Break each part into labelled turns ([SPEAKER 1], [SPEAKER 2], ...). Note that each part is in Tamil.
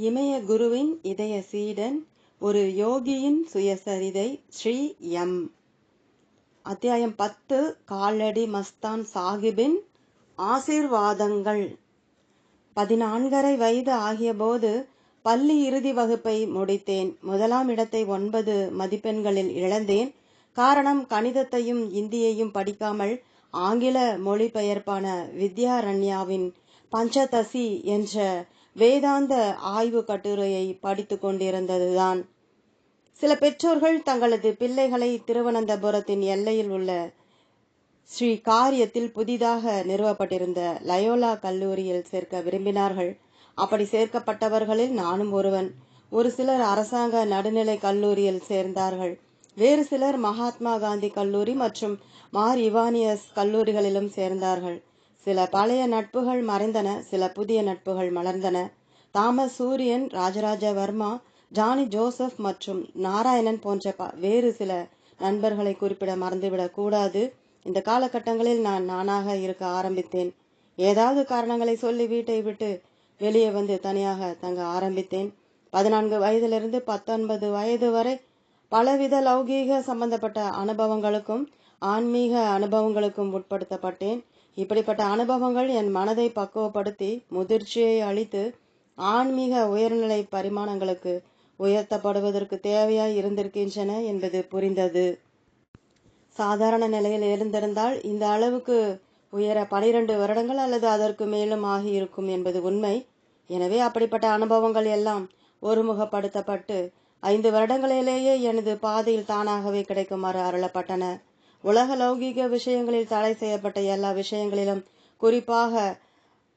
[SPEAKER 1] இமய குருவின் இதய சீடன் ஒரு யோகியின் சுயசரிதை ஸ்ரீ எம். அத்தியாயம் பத்து காலடி மஸ்தான் சாஹிபின் ஆசீர்வாதங்கள். பதினான்கரை வயது ஆகியபோது பள்ளி இறுதி வகுப்பை முடித்தேன். முதலாம் இடத்தை ஒன்பது மதிப்பெண்களில் இழந்தேன். காரணம் கணிதத்தையும் இந்தியையும் படிக்காமல் ஆங்கில மொழிபெயர்ப்பான வித்யாரண்யாவின் பஞ்சதசி என்ற வேதாந்த ஆய்வு கட்டுரையை படித்து கொண்டிருந்ததுதான். சில பெற்றோர்கள் தங்களது பிள்ளைகளை திருவனந்தபுரத்தின் எல்லையில் உள்ள ஸ்ரீ காரியத்தில் புதிதாக நிறுவப்பட்டிருந்த லயோலா கல்லூரியில் சேர்க்க விரும்பினார்கள். அப்படி சேர்க்கப்பட்டவர்களில் நானும் ஒருவன். ஒரு சிலர் அரசாங்க நடுநிலை கல்லூரியில் சேர்ந்தார்கள். வேறு சிலர் மகாத்மா காந்தி கல்லூரி மற்றும் மார் இவானியஸ் கல்லூரிகளிலும் சேர்ந்தார்கள். சில பழைய நட்புகள் மறைந்தன சில புதிய நட்புகள் மலர்ந்தன. தாமஸ் சூரியன் ராஜராஜ வர்மா ஜானி ஜோசப் மற்றும் நாராயணன் போன்ற வேறு சில நண்பர்களை குறிப்பிட மறந்துவிடக் கூடாது. இந்த காலகட்டங்களில் நான் நானாக இருக்க ஆரம்பித்தேன். ஏதாவது காரணங்களை சொல்லி வீட்டை விட்டு வெளியே வந்து தனியாக தங்க ஆரம்பித்தேன். பதினான்கு வயதிலிருந்து பத்தொன்பது வயது வரை பலவித லௌகீக சம்பந்தப்பட்ட அனுபவங்களுக்கும் ஆன்மீக அனுபவங்களுக்கும் உட்படுத்தப்பட்டேன். இப்படிப்பட்ட அனுபவங்கள் என் மனதை பக்குவப்படுத்தி முதிர்ச்சியை அளித்து ஆன்மீக உயர்நிலை பரிமாணங்களுக்கு உயர்த்தப்படுவதற்கு தேவையாய் இருந்திருக்கின்றன என்பது புரிந்தது. சாதாரண நிலையில் இருந்திருந்தால் இந்த அளவுக்கு உயர பனிரெண்டு வருடங்கள் அல்லது அதற்கு மேலும் ஆகியிருக்கும் என்பது உண்மை. எனவே அப்படிப்பட்ட அனுபவங்கள் எல்லாம் ஒருமுகப்படுத்தப்பட்டு ஐந்து வருடங்களிலேயே எனது பாதையில் தானாகவே கிடைக்குமாறு அருளப்பட்டன. உலக லௌகீக விஷயங்களில் தடை செய்யப்பட்ட எல்லா விஷயங்களிலும் குறிப்பாக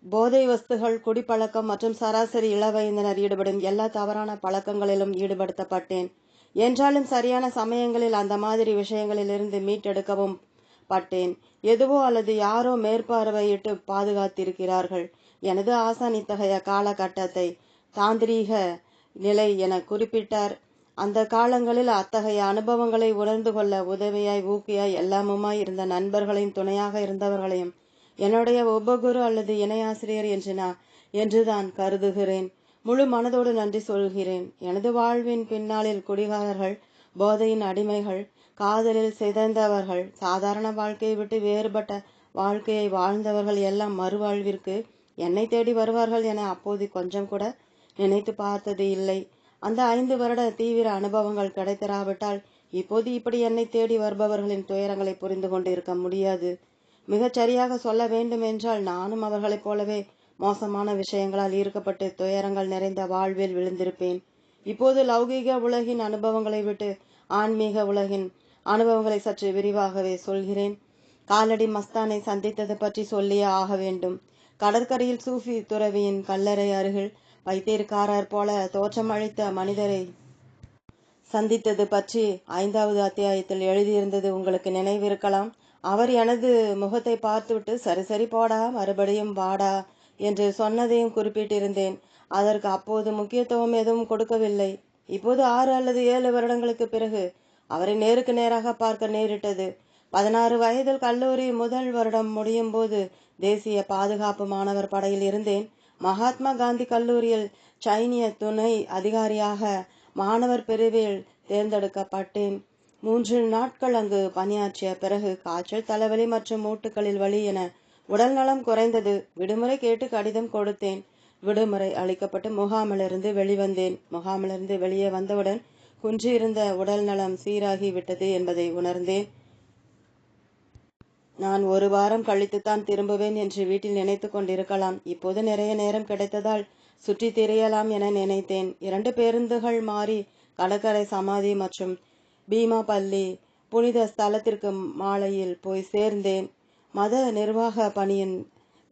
[SPEAKER 1] போதை வஸ்துகள் குடிப்பழக்கம் மற்றும் சராசரி இளவயதினர் ஈடுபடும் எல்லா தவறான பழக்கங்களிலும் ஈடுபடுத்தப்பட்டேன். என்றாலும் சரியான சமயங்களில் அந்த மாதிரி விஷயங்களிலிருந்து மீட்டெடுக்கவும் பட்டேன். எதுவோ அல்லது யாரோ மேற்பார்வையிட்டு பாதுகாத்திருக்கிறார்கள். எனது ஆசான் இத்தகைய காலகட்டத்தை தாந்திரீக நிலை என குறிப்பிட்டார். அந்த காலங்களில் அத்தகைய அனுபவங்களை உணர்ந்து கொள்ள உதவியாய் ஊக்கியாய் எல்லாமுமாய் இருந்த நண்பர்களின் துணையாக இருந்தவர்களையும் என்னுடைய உபகுரு அல்லது இணையாசிரியர் என்று நான் என்றுதான் கருதுகிறேன். முழு மனதோடு நன்றி சொல்கிறேன். எனது வாழ்வின் பின்னாளில் குடிகாரர்கள் போதையின் அடிமைகள் காதலில் சிதைந்தவர்கள் சாதாரண வாழ்க்கையை விட்டு வேறுபட்ட வாழ்க்கையை வாழ்ந்தவர்கள் எல்லாம் மறுவாழ்விற்கு என்னை தேடி வருவார்கள் என அப்போது கொஞ்சம் கூட நினைத்து பார்த்தது இல்லை. அந்த ஐந்து வருட தீவிர அனுபவங்கள் கிடைத்தராவிட்டால் இப்போது இப்படி என்னை தேடி வருபவர்களின் துயரங்களை புரிந்து கொண்டு இருக்க முடியாது. மிகச் சரியாக சொல்ல வேண்டும் என்றால் நானும் அவர்களைப் போலவே மோசமான விஷயங்களால் ஈர்க்கப்பட்டு துயரங்கள் நிறைந்த வாழ்வில் விழுந்திருப்பேன். இப்போது லௌகீக உலகின் அனுபவங்களை விட்டு ஆன்மீக உலகின் அனுபவங்களை சற்று விரிவாகவே சொல்கிறேன். காலடி மஸ்தானை சந்தித்தது பற்றி சொல்லியே ஆக வேண்டும். கடற்கரையில் சூஃபி துறவியின் கல்லறை அருகில் வைத்தியர்காரர் போல தோற்றமளித்த மனிதரை சந்தித்தது பற்றி ஐந்தாவது அத்தியாயத்தில் எழுதியிருந்தது உங்களுக்கு நினைவிருக்கலாம். அவர் எனது முகத்தை பார்த்துவிட்டு சரி சரி போடா மறுபடியும் வாடா என்று சொன்னதையும் குறிப்பிட்டிருந்தேன். அதற்கு அப்போது முக்கியத்துவம் எதுவும் கொடுக்கவில்லை. இப்போது ஆறு அல்லது ஏழு வருடங்களுக்கு பிறகு அவரை நேருக்கு நேராக பார்க்க நேரிட்டது. பதினாறு வயதில் கல்லூரி முதல் வருடம் முடியும் போது தேசிய பாதுகாப்பு மாணவர் படையில் இருந்தேன். மகாத்மா காந்தி கல்லூரியில் சைனிய துணை அதிகாரியாக மாணவர் பிரிவில் தேர்ந்தெடுக்கப்பட்டேன். மூன்று நாட்கள் அங்கு பணியாற்றிய பிறகு காய்ச்சல் தலைவலி மற்றும் மூட்டுகளில் வலி என உடல் நலம் குறைந்தது விடுமுறை கேட்டு கடிதம் கொடுத்தேன். விடுமுறை அளிக்கப்பட்டு முகாமிலிருந்து வெளிவந்தேன். முகாமிலிருந்து வெளியே வந்தவுடன் குன்றியிருந்த உடல் நலம் சீராகி விட்டது என்பதை உணர்ந்தேன். நான் ஒரு வாரம் கழித்துத்தான் திரும்புவேன் என்று வீட்டில் நினைத்து கொண்டிருக்கலாம். இப்போது நிறைய நேரம் கிடைத்ததால் சுற்றி திரியலாம் என நினைத்தேன். இரண்டு பேருந்துகள் மாறி கடற்கரை சமாதி மற்றும் பீமா பள்ளி புனித ஸ்தலத்திற்கு மாலையில் போய் சேர்ந்தேன். மத நிர்வாக பணியின்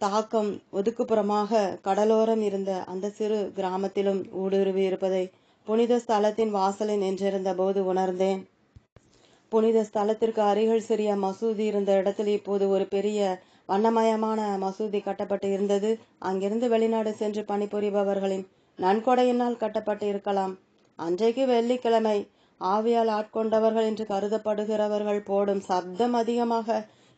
[SPEAKER 1] தாக்கம் ஒதுக்குப்புறமாக கடலோரம் இருந்த அந்த சிறு கிராமத்திலும் ஊடுருவி இருப்பதை புனித ஸ்தலத்தின் வாசலில் நின்றிருந்த போது உணர்ந்தேன். புனித ஸ்தலத்திற்கு அருகில் சிறிய மசூதி இருந்த இடத்தில் இப்போது ஒரு பெரிய வண்ணமயமான மசூதி கட்டப்பட்டு இருந்தது. அங்கிருந்து வெளிநாடு சென்று பணிபுரிபவர்களின் நன்கொடையினால் கட்டப்பட்டு இருக்கலாம். அன்றைக்கு வெள்ளிக்கிழமை ஆவியால் ஆட்கொண்டவர்கள் என்று கருதப்படுகிறவர்கள் போடும் சப்தம் அதிகமாக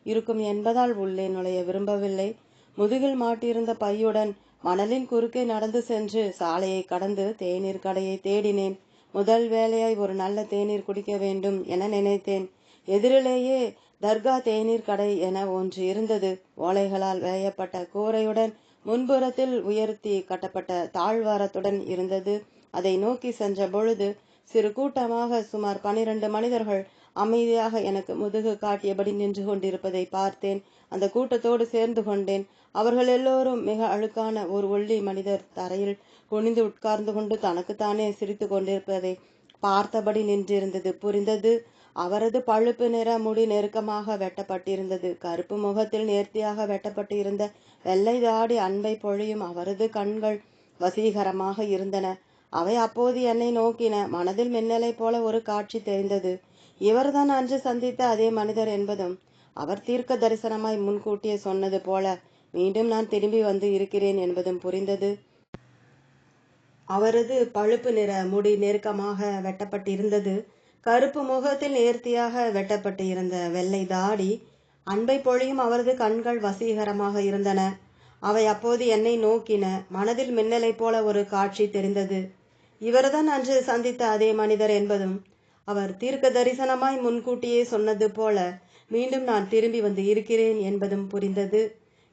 [SPEAKER 1] இருக்கும் என்பதால் உள்ளே நுழைய விரும்பவில்லை. முதுகில் மாட்டியிருந்த பையுடன் மணலின் குறுக்கே நடந்து சென்று சாலையை கடந்து தேநீர் கடையை தேடினேன். முதல் வேலையாய் ஒரு நல்ல தேநீர் குடிக்க வேண்டும் என நினைத்தேன். எதிரிலேயே தர்கா தேநீர் கடை என ஒன்று இருந்தது. ஓலைகளால் வேயப்பட்ட கூரையுடன் முன்புறத்தில் உயர்த்தி கட்டப்பட்ட தாழ்வாரத்துடன் இருந்தது. அதை நோக்கி சென்ற பொழுது சிறு கூட்டமாக சுமார் பனிரெண்டு மனிதர்கள் அமைதியாக எனக்கு முதுகு காட்டியபடி நின்று கொண்டிருப்பதை பார்த்தேன். அந்த கூட்டத்தோடு சேர்ந்து கொண்டேன். அவர்கள் எல்லோரும் மிக அழுக்கான ஒரு ஒல்லி மனிதர் தரையில் குனிந்து உட்கார்ந்து கொண்டு தனக்குத்தானே சிரித்து கொண்டிருப்பதை பார்த்தபடி நின்றிருந்தது. புரிந்தது அவரது பழுப்பு நிற முடி நெருக்கமாக வெட்டப்பட்டிருந்தது. கருப்பு முகத்தில் நேர்த்தியாக வெட்டப்பட்டு இருந்த வெள்ளை தாடி அன்பை பொழியும் அவரது கண்கள் வசீகரமாக இருந்தன. அவை அப்போது என்னை நோக்கின. மனதில் மின்னலை போல ஒரு காட்சி தெரிந்தது. இவர்தான் அன்று சந்தித்த அதே மனிதர் என்பதும் அவர் தீர்க்க தரிசனமாய் முன்கூட்டியே சொன்னது போல மீண்டும் நான் திரும்பி வந்து இருக்கிறேன் என்பதும் புரிந்தது. அவரது பழுப்பு நிற முடி நெருக்கமாக வெட்டப்பட்டிருந்தது. கருப்பு முகத்தில் நேர்த்தியாக வெட்டப்பட்டு இருந்த வெள்ளை தாடி அன்பை பொழியும் அவரது கண்கள் வசீகரமாக இருந்தன. அவை அப்போது என்னை நோக்கின. மனதில் மின்னலை போல ஒரு காட்சி தெரிந்தது. இவர்தான் அன்று சந்தித்த அதே மனிதர் என்பதும் அவர் தீர்க்க தரிசனமாய் முன்கூட்டியே சொன்னது போல மீண்டும் நான் திரும்பி வந்து இருக்கிறேன் என்பதும் புரிந்தது.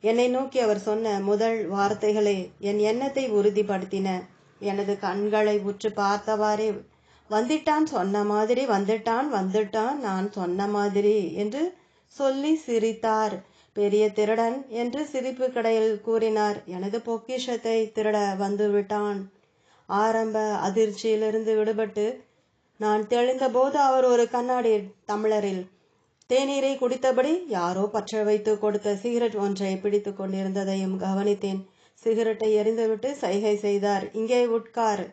[SPEAKER 1] என்னை நோக்கி அவர் சொன்ன முதல் வார்த்தைகளே என் எண்ணத்தை உறுதிப்படுத்தின. எனது கண்களை உற்று பார்த்தவாறே வந்துட்டான் சொன்ன மாதிரி வந்துட்டான் வந்துட்டான் நான் சொன்ன மாதிரி என்று சொல்லி சிரித்தார். பெரிய திருடன் என்று சிரிப்பு கடையில் கூறினார். எனது பொக்கிஷத்தை திருட வந்து விட்டான் ஆரம்ப அதிர்ச்சியிலிருந்து விடுபட்டு நான் தெளிந்தபோது அவர் ஒரு கண்ணாடி தமிழரில் தேநீரை குடித்தபடி யாரோ பற்ற வைத்து கொடுத்த சிகரெட் ஒன்றை பிடித்து கொண்டிருந்ததையும் கவனித்தேன். சிகரெட்டை எரிந்துவிட்டு சைகை செய்தார். இங்கே உட்கார்.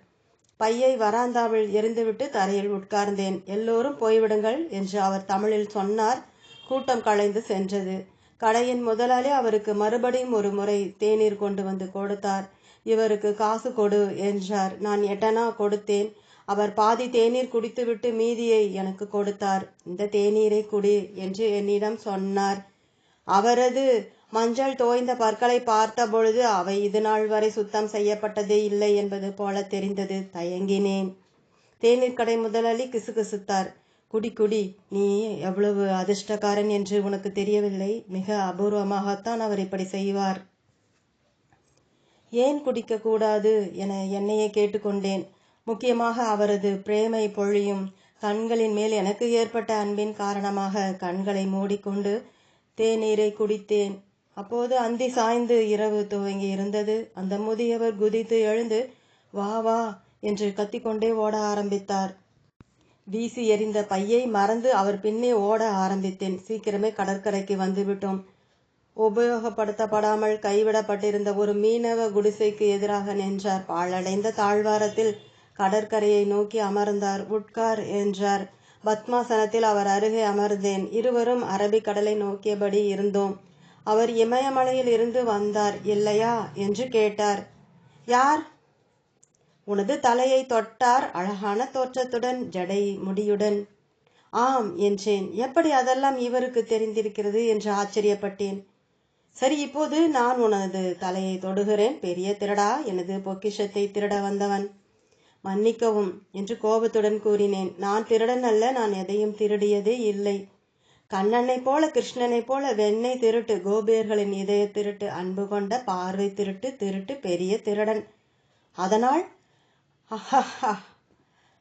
[SPEAKER 1] பையை வராந்தாவில் எரிந்துவிட்டு தரையில் உட்கார்ந்தேன். எல்லோரும் போய்விடுங்கள் என்று அவர் தமிழில் சொன்னார். கூட்டம் களைந்து சென்றது. கடையின் முதலாளி அவருக்கு மறுபடியும் ஒரு முறை தேநீர் கொண்டு வந்து கொடுத்தார். இவருக்கு காசு கொடு என்றார். நான் எட்டனா கொடுத்தேன். அவர் பாதி தேநீர் குடித்துவிட்டு மீதியை எனக்கு கொடுத்தார். இந்த தேநீரை குடி என்று என்னிடம் சொன்னார். அவரது மஞ்சள் தோய்ந்த பற்களை பார்த்த பொழுது அவை இது நாள் வரை சுத்தம் செய்யப்பட்டதே இல்லை என்பது போல தெரிந்தது. தயங்கினேன். தேநீர் கடை முதலாளி கிசுகிசுத்தார். குடி குடி நீ எவ்வளவு அதிர்ஷ்டக்காரன் என்று உனக்கு தெரியவில்லை? மிக அபூர்வமாகத்தான் அவர் இப்படி செய்வார். ஏன் குடிக்க கூடாது என என்னையே கேட்டுக்கொண்டேன். முக்கியமாக அவரது பிரேமை பொழியும் கண்களின் மேல் எனக்கு ஏற்பட்ட அன்பின் காரணமாக கண்களை மூடிக்கொண்டு தேநீரை குடித்தேன். அப்போது அந்தி சாய்ந்து இரவு துவங்கி இருந்தது. அந்த முதியவர் குதித்து எழுந்து வா வா என்று கத்திக்கொண்டே ஓட ஆரம்பித்தார். வீசி எறிந்த பையை மறந்து அவர் பின்னே ஓட ஆரம்பித்தேன். சீக்கிரமே கடற்கரைக்கு வந்துவிட்டோம். உபயோகப்படுத்தப்படாமல் கைவிடப்பட்டிருந்த ஒரு மீனவ குடிசைக்கு எதிராக நின்றார். பாழடைந்த தாழ்வாரத்தில் கடற்கரையை நோக்கி அமர்ந்தார். உட்கார் என்றார். பத்மாசனத்தில் அவர் அருகே அமர்ந்தேன். இருவரும் அரபிக்கடலை நோக்கியபடி இருந்தோம். அவர் இமயமலையில் இருந்து வந்தார் இல்லையா? என்று கேட்டார். யார்? உனது தலையை தொட்டார் அழகான தோற்றத்துடன் ஜடை முடியுடன். ஆம் என்றேன். எப்படி அதெல்லாம் இவருக்கு தெரிந்திருக்கிறது? என்று ஆச்சரியப்பட்டேன். சரி இப்போது நான் உனது தலையை தொடுகிறேன் பெரிய திருடா எனது பொக்கிஷத்தை திருட வந்தவன். மன்னிக்கவும் என்று கோபத்துடன் கூறினேன். நான் திருடன் அல்ல நான் எதையும் திருடியதே இல்லை. கண்ணனை போல கிருஷ்ணனை போல வெண்ணை திருட்டு கோபியர்களின் இதய திருட்டு அன்பு கொண்ட பார்வை திருட்டு திருட்டு பெரிய திருடன். அதனால் அஹஹா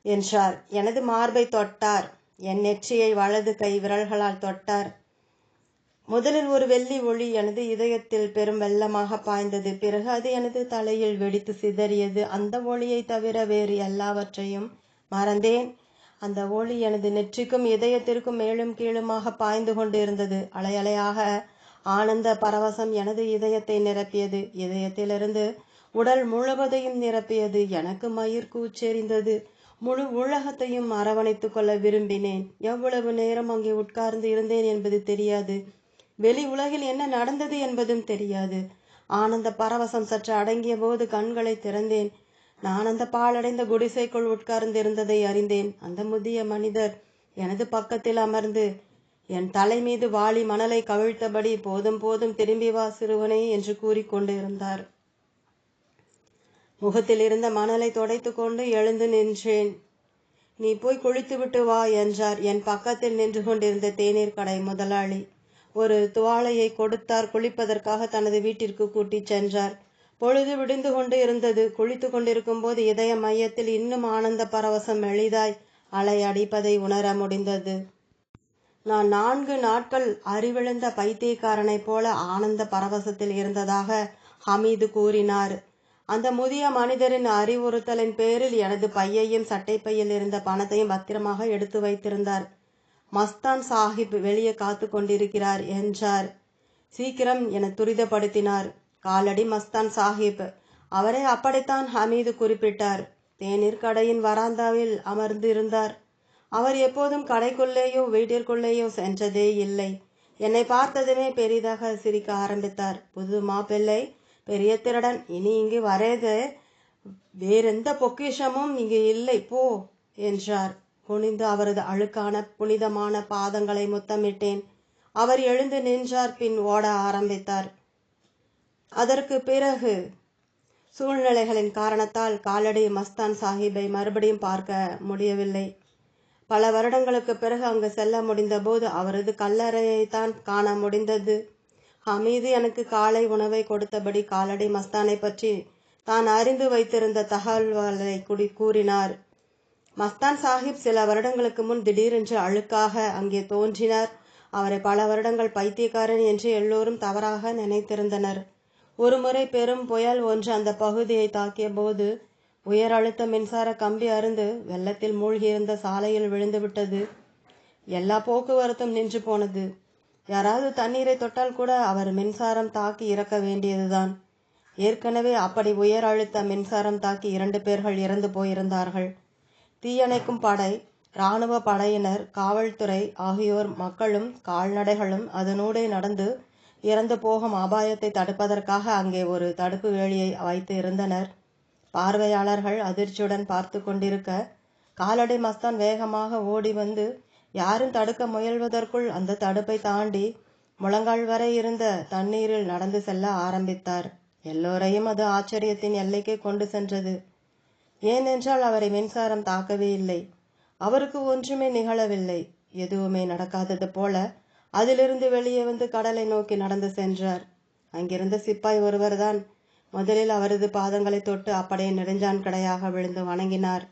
[SPEAKER 1] என்றார். எனது மார்பை தொட்டார். என் நெற்றியை வலது கை விரல்களால் தொட்டார். முதலில் ஒரு வெள்ளி ஒளி எனது இதயத்தில் பெரும் வெள்ளமாக பாய்ந்தது. பிறகு அது எனது தலையில் வெடித்து சிதறியது. அந்த ஒளியை தவிர வேறு எல்லாவற்றையும் மறந்தேன். அந்த ஒளி எனது நெற்றிக்கும் இதயத்திற்கும் மேலும் கீழுமாக பாய்ந்து கொண்டிருந்தது. அலையலையாக ஆனந்த பரவசம் எனது இதயத்தை நிரப்பியது. இதயத்திலிருந்து உடல் முழுவதையும் நிரப்பியது. எனக்கு மயிர் கூச்செறிந்தது முழு உலகத்தையும் அரவணைத்துக் கொள்ள விரும்பினேன். எவ்வளவு நேரம் அங்கே உட்கார்ந்து இருந்தேன் என்பது தெரியாது. வெளி உலகில் என்ன நடந்தது என்பதும் தெரியாது. ஆனந்த பரவசம் சற்று அடங்கிய போது கண்களை திறந்தேன். நான் அந்த பாழடைந்த குடிசைக்குள் உட்கார்ந்திருந்ததை அறிந்தேன். அந்த முதிய மனிதர் எனது பக்கத்தில் அமர்ந்து என் தலை மீது வாளி மணலை கவிழ்த்தபடி போதும் போதும் திரும்பி வா சிறுவனே என்று கூறிக்கொண்டு இருந்தார் முகத்தில் இருந்த மணலை துடைத்து கொண்டு எழுந்து நின்றேன். நீ போய் குளித்துவிட்டு வா என்றார் என் பக்கத்தில் நின்று கொண்டிருந்த தேநீர் கடை முதலாளி. ஒரு துவாலையை கொடுத்தார் குளிப்பதற்காக தனது வீட்டிற்கு கூட்டிச் சென்றார். பொழுது விடிந்து கொண்டு இருந்தது. குளித்து கொண்டிருக்கும் போது இதய மையத்தில் இன்னும் ஆனந்த பரவசம் எளிதாய் அலை அடிப்பதை உணர முடிந்தது. நான் நான்கு நாட்கள் அறிவிழந்த பைத்தியக்காரனைப் போல ஆனந்த பரவசத்தில் இருந்ததாக ஹமீது கூறினார். அந்த முதிய மனிதரின் அறிவுறுத்தலின் பேரில் எனது பையையும் சட்டைப்பையில் இருந்த பணத்தையும் பத்திரமாக எடுத்து வைத்திருந்தார். மஸ்தான் சாஹிப் வெளியே காத்து கொண்டிருக்கிறார் என்றார். சீக்கிரம் என துரிதப்படுத்தினார். காலடி மஸ்தான் சாஹிப். அவரை அப்படித்தான் ஹமீது குறிப்பிட்டார். தேநீர் கடையின் வராந்தாவில் அமர்ந்திருந்தார். அவர் எப்போதும் கடைக்குள்ளேயோ வீட்டிற்குள்ளேயோ சென்றதே இல்லை. என்னை பார்த்ததுமே பெரிதாக சிரிக்க ஆரம்பித்தார். புது மாப்பிள்ளை பெரிய திருடன். இனி இங்கு வரது. வேறெந்த பொக்கிஷமும் இங்கு இல்லை. போ என்றார். குனிந்து அவரது அழுக்கான புனிதமான பாதங்களை முத்தமிட்டேன். அவர் எழுந்து நின்றார் பின் ஓட ஆரம்பித்தார். அதற்கு பிறகு சூழ்நிலைகளின் காரணத்தால் காலடி மஸ்தான் சாஹிப்பை மறுபடியும் பார்க்க முடியவில்லை. பல வருடங்களுக்கு பிறகு அங்கு செல்ல முடிந்தபோது அவரது கல்லறையை தான் காண முடிந்தது. ஹமீது எனக்கு காலை உணவை கொடுத்தபடி காலடி மஸ்தானை பற்றி தான் அறிந்து வைத்திருந்த தகவல்களை குடி கூறினார். மஸ்தான் சாஹிப் சில வருடங்களுக்கு முன் திடீரென்று அழுக்காக அங்கே தோன்றினார். அவரை பல வருடங்கள் பைத்தியக்காரன் என்று எல்லோரும் தவறாக நினைத்திருந்தனர். ஒருமுறை பெரும் புயல் ஒன்று அந்த பகுதியை தாக்கிய போது உயர் அழுத்த மின்சார கம்பி அருந்து வெள்ளத்தில் மூழ்கியிருந்த சாலையில் விழுந்துவிட்டது. எல்லா போக்குவரத்தும் நின்று போனது. யாராவது தண்ணீரை தொட்டால் கூட அவர் மின்சாரம் தாக்கி இறக்க வேண்டியதுதான். ஏற்கனவே அப்படி உயர் அழுத்த மின்சாரம் தாக்கி இரண்டு பேர்கள் இறந்து போயிருந்தார்கள். தீயணைக்கும் படை இராணுவ படையினர் காவல்துறை ஆகியோர் மக்களும் கால்நடைகளும் அதனூடே நடந்து இறந்து போகும் அபாயத்தை தடுப்பதற்காக அங்கே ஒரு தடுப்பு வேலியை வைத்து இருந்தனர். பார்வையாளர்கள் அதிர்ச்சியுடன் பார்த்து கொண்டிருக்க காலடி மஸ்தான் வேகமாக ஓடி வந்து யாரும் தடுக்க முயல்வதற்குள் அந்த தடுப்பை தாண்டி முழங்கால் வரை இருந்த தண்ணீரில் நடந்து செல்ல ஆரம்பித்தார். எல்லோரையும் அது ஆச்சரியத்தின் எல்லைக்கு கொண்டு சென்றது. ஏனென்றால் அவரை மின்சாரம் தாக்கவே இல்லை. அவருக்கு ஒன்றுமே நிகழவில்லை. எதுவுமே நடக்காதது போல அதிலிருந்து வெளியே வந்து கடலை நோக்கி நடந்து சென்றார். அங்கிருந்த சிப்பாய் ஒருவர்தான் முதலில் அவரது பாதங்களை தொட்டு அப்படியே நெடுஞ்சான் கடையாக விழுந்து வணங்கினார்.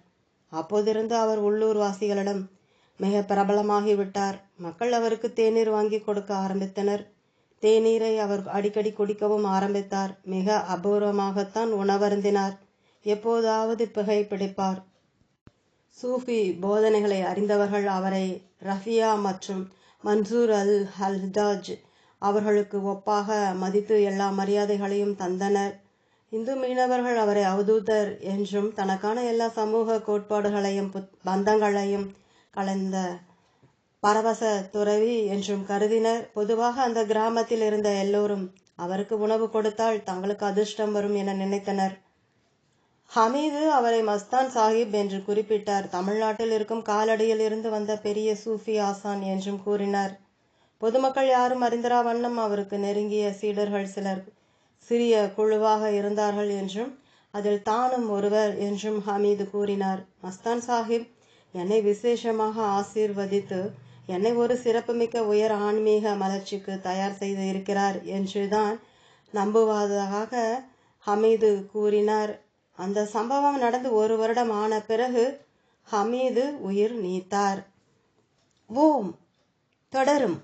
[SPEAKER 1] அப்போதிருந்து அவர் உள்ளூர் வாசிகளிடம் மிக பிரபலமாகி விட்டார். மக்கள் அவருக்கு தேநீர் வாங்கி கொடுக்க ஆரம்பித்தனர். தேநீரை அவர் அடிக்கடி குடிக்கவும் ஆரம்பித்தார். மிக அபூர்வமாகத்தான் உணவருந்தினார். எப்போதாவது பிகை பிடிப்பார். சூஃபி போதனைகளை அறிந்தவர்கள் அவரை ரஃபியா மற்றும் மன்சூர் அல் ஹல்தாஜ் அவர்களுக்கு ஒப்பாக மதித்து எல்லா மரியாதைகளையும் தந்தனர். இந்து மீனவர்கள் அவரை அவதூதர் என்றும் தனக்கான எல்லா சமூக கோட்பாடுகளையும் பந்தங்களையும் கலந்த பரவச துறவி என்றும் கருதினர். பொதுவாக அந்த கிராமத்தில் இருந்த எல்லோரும் அவருக்கு உணவு கொடுத்தால் தங்களுக்கு அதிர்ஷ்டம் வரும் என நினைத்தனர். ஹமீது அவரை மஸ்தான் சாஹிப் என்று குறிப்பிட்டார். தமிழ்நாட்டில் இருக்கும் காலடியில் இருந்து வந்த பெரிய சூஃபி ஆசான் என்றும் கூறினார். பொதுமக்கள் யாரும் அறிந்தரா வண்ணம் அவருக்கு நெருங்கிய சீடர்கள் சிலர். சிறிய குழுவாக இருந்தார்கள் என்றும் அதில் தானும் ஒருவர் என்றும் ஹமீது கூறினார். மஸ்தான் சாஹிப் என்னை விசேஷமாக ஆசீர்வதித்து என்னை ஒரு சிறப்புமிக்க உயர் ஆன்மீக மலர்ச்சிக்கு தயார் செய்து இருக்கிறார் என்றுதான் நம்புவதாக ஹமீது கூறினார். அந்த சம்பவம் நடந்து ஒரு வருடம் ஆன பிறகு ஹமீது உயிர் நீத்தார். ஓம். தொடரும்.